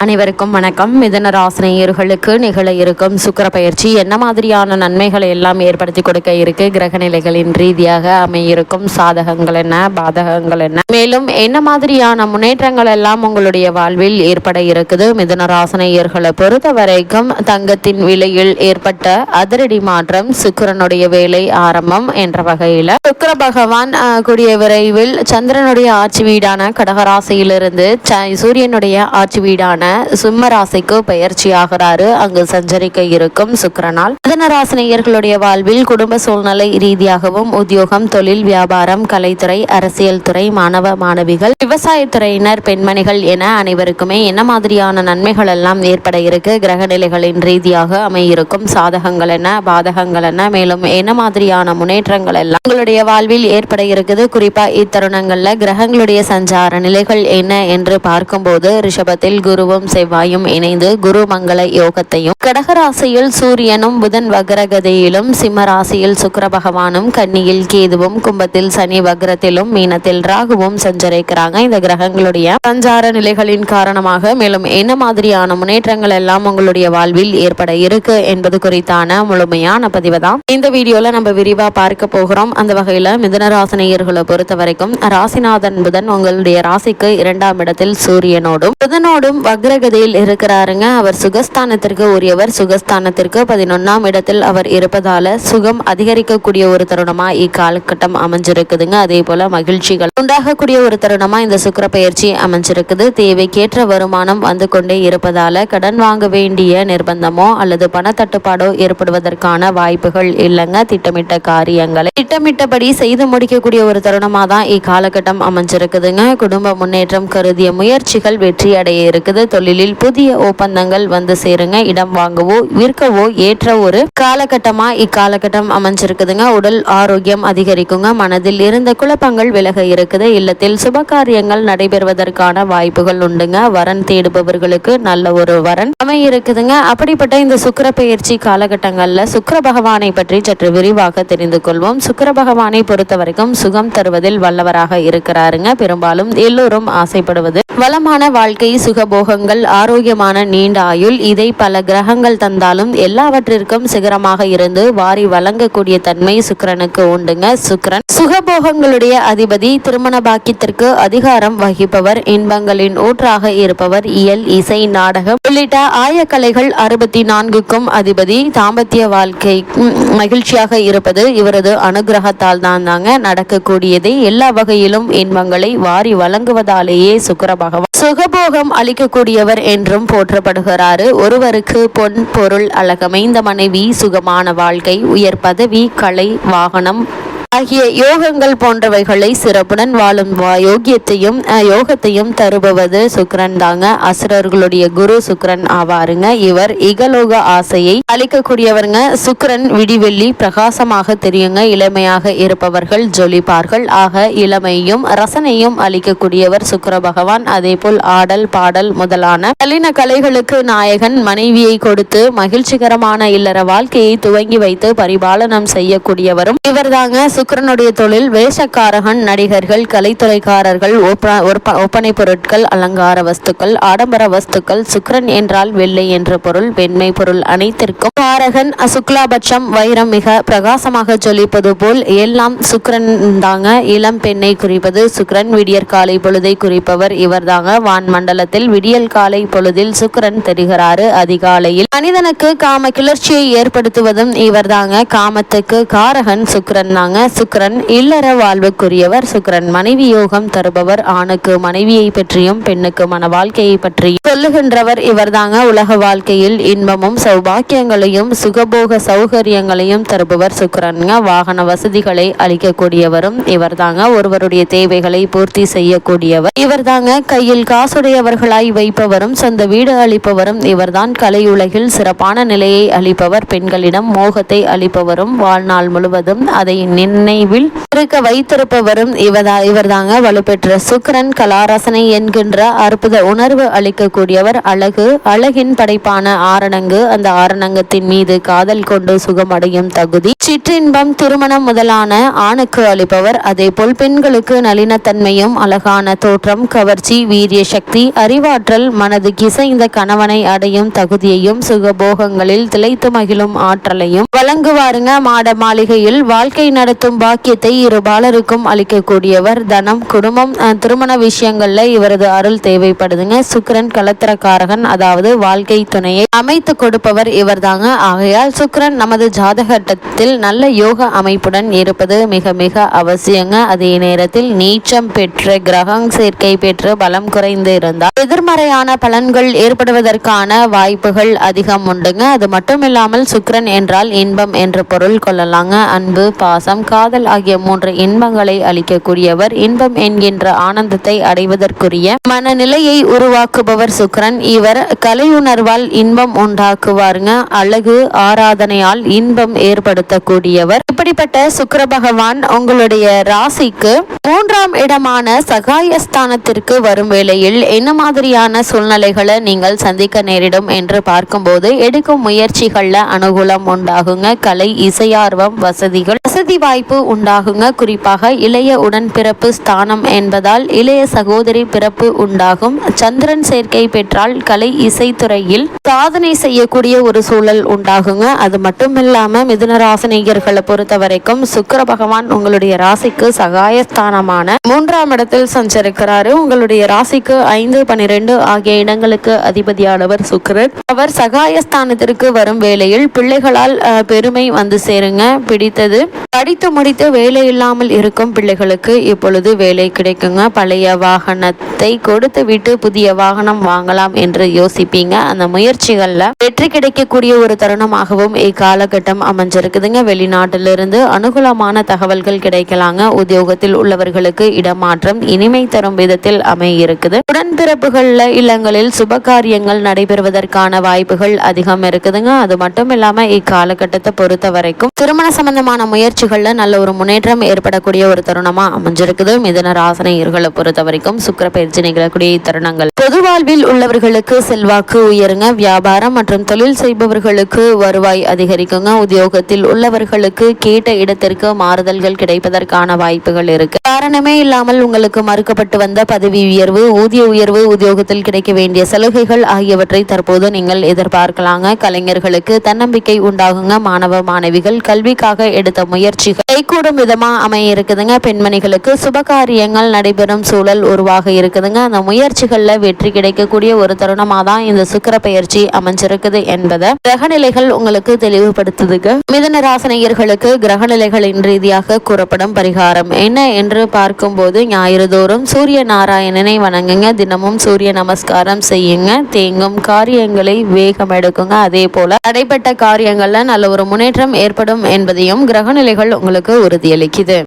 அனைவருக்கும் வணக்கம். மிதன ராசினியர்களுக்கு நிகழ இருக்கும் சுக்கிர பயிற்சி என்ன மாதிரியான நன்மைகளை எல்லாம் ஏற்படுத்தி கொடுக்க இருக்கு? கிரக நிலைகளின் ரீதியாக அமையிருக்கும் சாதகங்கள் என்ன? பாதகங்கள் என்ன? மேலும் என்ன மாதிரியான முன்னேற்றங்கள் எல்லாம் உங்களுடைய வாழ்வில் ஏற்பட இருக்குது? மிதன ராசினியர்களை பொறுத்த வரைக்கும் தங்கத்தின் விலையில் ஏற்பட்ட அதிரடி மாற்றம் சுக்கிரனுடைய வேலை ஆரம்பம் என்ற வகையில. சுக்கர பகவான் கூடிய விரைவில் சந்திரனுடைய ஆட்சி வீடான கடகராசியிலிருந்து ச- சூரியனுடைய ஆட்சி வீடான சிம்ம ராசிக்கு பயிற்சி ஆகிறாரு அங்கு சஞ்சரிக்க இருக்கும் சுக்கிரனால். மிதனராசினியர்களுடைய வாழ்வில் குடும்ப சூழ்நிலை ரீதியாகவும் உத்தியோகம் தொழில் வியாபாரம் கலைத்துறை அரசியல் துறை மாணவ மாணவிகள் விவசாயத்துறையினர் பெண்மணிகள் என அனைவருக்குமே என்ன மாதிரியான நன்மைகள் எல்லாம் ஏற்பட இருக்கு? கிரக நிலைகளின் ரீதியாக அமையிருக்கும் சாதகங்கள் என்ன பாதகங்கள் என்ன? மேலும் என்ன மாதிரியான முன்னேற்றங்கள் எல்லாம் உங்களுடைய வாழ்வில் ஏற்பட இருக்குது? குறிப்பா இத்தருணங்கள்ல கிரகங்களுடைய சஞ்சார நிலைகள் என்ன என்று பார்க்கும்போது ரிஷபத்தில் குருவும் செவ்வாயும் இணைந்து குரு மங்கள யோகத்தையும் கடகராசியில் சூரியனும் புதன் வக்ரகதையிலும் சிம்ம ராசியில் சுக்கிர பகவானும் கன்னியில் கேதுவும் கும்பத்தில் சனி வக்ரத்திலும் மீனத்தில் ராகுவும் சஞ்சரிக்கிறாங்க. இந்த கிரகங்களுடைய சஞ்சார நிலைகளின் காரணமாக மேலும் என்ன மாதிரியான முன்னேற்றங்கள் எல்லாம் உங்களுடைய வாழ்வில் ஏற்பட இருக்கு என்பது குறித்தான முழுமையான பதிவு தான் இந்த வீடியோல நம்ம விரிவா பார்க்க போகிறோம். அந்த வகையில மிதனராசினியர்களை பொறுத்த வரைக்கும் ராசிநாதன் புதன் உங்களுடைய ராசிக்கு இரண்டாம் இடத்தில் சூரியனோடும் புதனோடும் வக்ர வக்ரகதியில் இருக்கிறாருங்க. அவர் சுகஸ்தானத்திற்கு உரியவர். சுகஸ்தானத்திற்கு பதினொன்னாம் இடத்தில் அவர் இருப்பதால சுகம் அதிகரிக்கக்கூடிய ஒரு தருணமா இக்காலகட்டம் அமைஞ்சிருக்குதுங்க. அதே போல மகிழ்ச்சிகள் உண்டாகக்கூடிய ஒரு தருணமா இந்த சுக்கர பயிற்சி அமைஞ்சிருக்குது. தேவைக்கேற்ற வருமானம் வந்து கொண்டே இருப்பதால கடன் வாங்க வேண்டிய நிர்பந்தமோ அல்லது பணத்தட்டுப்பாடோ ஏற்படுவதற்கான வாய்ப்புகள் இல்லைங்க. திட்டமிட்ட காரியங்களை திட்டமிட்டபடி செய்து முடிக்கக்கூடிய ஒரு தருணமா தான் இக்காலகட்டம் அமைஞ்சிருக்குதுங்க. குடும்ப முன்னேற்றம் கருதிய முயற்சிகள் வெற்றி அடைய இருக்குது. தொழிலில் புதிய ஒப்பந்தங்கள் வந்து சேருங்க இடம் வாங்கவோ விற்கவோ ஏற்ற ஒரு காலகட்டமா இக்காலகட்டம் அமைஞ்சிருக்குதுங்க. உடல் ஆரோக்கியம் அதிகரிக்குங்க. மனதில் இருந்த குழப்பங்கள் விலக இருக்குது. இல்லத்தில் சுப காரியங்கள் நடைபெறுவதற்கான வாய்ப்புகள் உண்டுங்க. வரன் தேடுபவர்களுக்கு நல்ல ஒரு வரன் அமையிருக்குதுங்க. அப்படிப்பட்ட இந்த சுக்கிர பயிற்சி காலகட்டங்கள்ல சுக்கர பகவானை பற்றி சற்று விரிவாக தெரிந்து கொள்வோம். சுக்கர பகவானை பொறுத்த வரைக்கும் சுகம் தருவதில் வல்லவராக இருக்கிறாருங்க. பெரும்பாலும் எல்லோரும் ஆசைப்படுவது வளமான வாழ்க்கை சுகபோகங்கள் ஆரோக்கியமான நீண்ட ஆயுள். இதை பல கிரகங்கள் தந்தாலும் எல்லாவற்றிற்கும் சிகரமாக இருந்து வாரி வழங்கக்கூடிய தன்மை சுக்கரனுக்கு உண்டுங்க. சுக்கரன் சுகபோகங்களுடைய அதிபதி திருமண பாக்கியத்திற்கு அதிகாரம் வகிப்பவர் இன்பங்களின் ஊற்றாக இருப்பவர் இயல் இசை நாடகம் உள்ளிட்ட ஆயக்கலைகள் அறுபத்தி நான்குக்கும் அதிபதி தாம்பத்திய வாழ்க்கை மகிழ்ச்சியாக இருப்பது இவரது அனுகிரகத்தால் தான் தாங்க. நடக்கக்கூடியது எல்லா வகையிலும் இன்பங்களை வாரி வழங்குவதாலேயே சுக்கர பகவான் சுகபோகம் பெரியவர் என்றும் போற்றப்படுகிறாரு. ஒருவருக்கு பொன் பொருள் அழகமைந்த மனைவி சுகமான வாழ்க்கை உயர் பதவி கலை வாகனம் ஆகிய யோகங்கள் போன்றவைகளை சிறப்புடன் வாழும் வா- யோகியத்தையும் யோகத்தையும் தருபவது சுக்கரன் தாங்க. அசுரர்களுடைய குரு சுக்கரன் ஆவாருங்க. இவர் இகலோக ஆசையை அளிக்கக்கூடியவருங்க. சுக்கரன் விடிவெள்ளி பிரகாசமாக தெரியுங்க. இளமையாக இருப்பவர்கள் ஜொலிப்பார்கள். ஆக இளமையும் ரசனையும் அளிக்கக்கூடியவர் சுக்கர பகவான். அதேபோல் ஆடல் பாடல் முதலான கலின கலைகளுக்கு நாயகன். மனைவியை கொடுத்து மகிழ்ச்சிகரமான இல்லற வாழ்க்கையை துவங்கி வைத்து பரிபாலனம் செய்யக்கூடியவரும் இவர்தாங்க. சுக்கரனுடைய தொழில் வேஷக்காரகன் நடிகர்கள் கலைத்துறைக்காரர்கள் ஒப்ப- ஒப்பனை பொருட்கள் அலங்கார வஸ்துக்கள் ஆடம்பர வஸ்துக்கள் சுக்கரன் என்றால் வெள்ளை என்ற பொருள் வெண்மை பொருள் அனைத்திற்கும். காரகன் சுக்லாபட்சம் வைரம் மிக பிரகாசமாக ஜொலிப்பது போல் எல்லாம் சுக்கரன் தாங்க இளம் பெண்ணை குறிப்பது. சுக்கரன் விடியற் காலை பொழுதை குறிப்பவர் இவர்தாங்க வான் மண்டலத்தில் விடியல் காலை பொழுதில் சுக்கரன் தெரிகிறாரு அதிகாலையில். மனிதனுக்கு காம கிளர்ச்சியை ஏற்படுத்துவதும் இவர்தாங்க காமத்துக்கு காரகன் சுக்கரன் தாங்க. சுக்கரன் இல்லற வாழ்வுக்குரியவர். சுக்கரன் மனைவி யோகம் தருபவர். ஆணுக்கு மனைவியை பற்றியும் பெண்ணுக்கு மன வாழ்க்கையை பற்றியும் சொல்லுகின்றவர். இவர்தாங்க உலக வாழ்க்கையில் இன்பமும் சௌபாக்கியங்களையும் சுகபோக சௌகரியங்களையும் தருபவர் சுக்கிரனுங்க. வாகன வசதிகளை அளிக்கக்கூடியவரும் இவர்தாங்க. ஒருவருடைய தேவைகளை பூர்த்தி செய்யக்கூடியவர். இவர்தாங்க கையில் காசுடையவர்களாய் வைப்பவரும் சொந்த வீடு அளிப்பவரும் இவர்தான் கலை உலகில் சிறப்பான நிலையை அளிப்பவர். பெண்களிடம் மோகத்தை அளிப்பவரும் வாழ்நாள் முழுவதும் அதை நின் நினைவில் இருக்க வைத்திருப்பவரும் இவதா இவர்தாங்க வலுப்பெற்ற சுக்கரன் கலாரசனை என்கின்ற அற்புத உணர்வு அளிக்கக்கூடியவர் அழகு அழகின் படைப்பான ஆரணங்கு. அந்த ஆரணங்கத்தின் மீது காதல் கொண்டு சுகமடையும் தகுதி. சிற்றின்பம் திருமணம் முதலான ஆணுக்கு அளிப்பவர். அதேபோல் பெண்களுக்கு நளினத்தன்மையும் அழகான தோற்றம் கவர்ச்சி வீரிய சக்தி அறிவாற்றல் மனது கிசைந்த கணவனை அடையும் தகுதியையும் சுகபோகங்களில் திளைத்து மகிழும் ஆற்றலையும் வழங்குவாருங்க. மாட மாளிகையில் வாழ்க்கை நடத்தும் பாக்கியத்தை இரு பாலருக்கும் அளிக்கக்கூடியவர். தனம் குடும்பம் திருமண விஷயங்கள்ல இவரது அருள் தேவைப்படுதுங்க. சுக்கிரன் கலத்திரக்காரகன் அதாவது வாழ்க்கை துணையை அமைத்து கொடுப்பவர் இவர்தாங்க. ஆகையால் சுக்கிரன் நமது ஜாதகட்டத்தில் நல்ல யோக அமைப்புடன் இருப்பது மிக மிக அவசியங்க. அதே நேரத்தில் நீச்சம் பெற்ற கிரகம் சேர்க்கை பெற்று பலம் குறைந்து இருந்தால் எதிர்மறையான பலன்கள் ஏற்படுவதற்கான வாய்ப்புகள் அதிகம் உண்டுங்க. அது மட்டும் இல்லாமல் சுக்கரன் என்றால் இன்பம் என்று பொருள் கொள்ளலாங்க. அன்பு பாசம் கா காதல் ஆகிய மூன்று இன்பங்களை அளிக்கக்கூடியவர். இன்பம் என்கின்ற ஆனந்தத்தை அடைவதற்குரிய மனநிலையை உருவாக்குபவர் சுக்கிரன் இவர் கலையுணர்வால் இன்பம் உண்டாக்குவாருங்க. அழகு ஆராதனையால் இன்பம் ஏற்படுத்தக்கூடியவர். இப்படிப்பட்ட சுக்கர பகவான் உங்களுடைய ராசிக்கு மூன்றாம் இடமான சகாயஸ்தானத்திற்கு வரும் வேளையில் என்ன மாதிரியான சூழ்நிலைகளை நீங்கள் சந்திக்க நேரிடும் என்று பார்க்கும்போது எடுக்கும் முயற்சிகள்ல அனுகூலம் உண்டாகுங்க. கலை இசையார்வம் வசதிகள் வசதி வாய்ப்பு உண்டாகுங்க. குறிப்பாக இளைய உடன்பிறப்பு ஸ்தானம் என்பதால் இளைய சகோதரி பிறப்பு உண்டாகும். சந்திரன் சேர்க்கை பெற்றால் கலை இசைத்துறையில் சாதனை செய்யக்கூடிய ஒரு சூழல் உண்டாகுங்க. அது மட்டும் இல்லாம மிதுனராசினியர்களை பொறுத்த வரைக்கும் சுக்கர பகவான் உங்களுடைய ராசிக்கு சகாயஸ்தானமான மூன்றாம் இடத்தில் சஞ்சரிக்கிறாரு. உங்களுடைய ராசிக்கு ஐந்து பனிரெண்டு ஆகிய இடங்களுக்கு அதிபதியானவர் சுக்கிரன். அவர் சகாயஸ்தானத்திற்கு வரும் வேளையில் பிள்ளைகளால் பெருமை வந்து சேருங்க. பிடித்தது படித்து முடித்து வேலை இல்லாமல் இருக்கும் பிள்ளைகளுக்கு இப்பொழுது வேலை கிடைக்குங்க. பழைய வாகனத்தை கொடுத்து விட்டு புதிய வாகனம் வாங்கலாம் என்று யோசிப்பீங்க. அந்த முயற்சிகள்ல வெற்றி கிடைக்கக்கூடிய ஒரு தருணமாகவும் இக்காலகட்டம் அமைஞ்சிருக்குதுங்க. வெளிநாட்டிலிருந்து அனுகூலமான தகவல்கள் கிடைக்கலாங்க. உத்தியோகத்தில் உள்ளவர்களுக்கு இடமாற்றம் இனிமை தரும் விதத்தில் அமையிருக்குது. உடன்பிறப்புகள்ல இல்லங்களில் சுப காரியங்கள் நடைபெறுவதற்கான வாய்ப்புகள் அதிகம் இருக்குதுங்க. அது மட்டும் இல்லாம இக்காலகட்டத்தை பொறுத்த வரைக்கும் திருமண சம்பந்தமான முயற்சிகள்ல நல்ல ஒரு முன்னேற்றம் ஏற்படக்கூடிய ஒரு தருணமா அமைஞ்சிருக்குது. மிதன ராசனையர்களை பொறுத்த வரைக்கும் சுக்கர பயிற்சி நிகழக்கூடிய தருணங்கள் பொது வாழ்வில் உள்ளவர்களுக்கு செல்வாக்கு உயருங்க. வியாபாரம் மற்றும் தொழில் செய்பவர்களுக்கு வருவாய் அதிகரிக்குங்க. உத்தியோகத்தில் உள்ளவர்களுக்கு கேட்ட இடத்திற்கு மாறுதல்கள் கிடைப்பதற்கான வாய்ப்புகள் இருக்கு. காரணமே இல்லாமல் உங்களுக்கு மறுக்கப்பட்டு வந்த பதவி உயர்வு ஊதிய உயர்வு உத்தியோகத்தில் கிடைக்க வேண்டிய சலுகைகள் ஆகியவற்றை தற்போது நீங்கள் எதிர்பார்க்கலாங்க. கலைஞர்களுக்கு தன்னம்பிக்கை உண்டாகுங்க. மாணவ மாணவிகள் கல்விக்காக எடுத்த முயற்சிகள் கைகூடும் விதமா அமைய இருக்குதுங்க பெண்மணிகளுக்கு சுபகாரியங்கள் நடைபெறும் சூழல் உருவாக இருக்குதுங்க. அந்த முயற்சிகள்ல வெற்றி கிடைக்கக்கூடிய ஒரு தருணமா தான் இந்த சுக்கிர பயிற்சி அமைஞ்சிருக்குது என்பதை கிரகநிலைகள் உங்களுக்கு தெளிவுபடுத்துதுங்க. மிதன ராசனையர்களுக்கு கிரகநிலைகளின் ரீதியாக கூறப்படும் பரிகாரம் என்ன என்று பார்க்கும்போது ஞாயிறு தோறும் சூரிய நாராயணனை வணங்குங்க. தினமும் சூரிய நமஸ்காரம் செய்யுங்க. தேங்கும் காரியங்களை வேகம் எடுக்குங்க. அதே போல தடைப்பட்ட காரியங்கள்ல நல்ல ஒரு முன்னேற்றம் ஏற்படும் என்பதையும் கிரகநிலைகள் உங்களுக்கு உறுதியளிக்குது.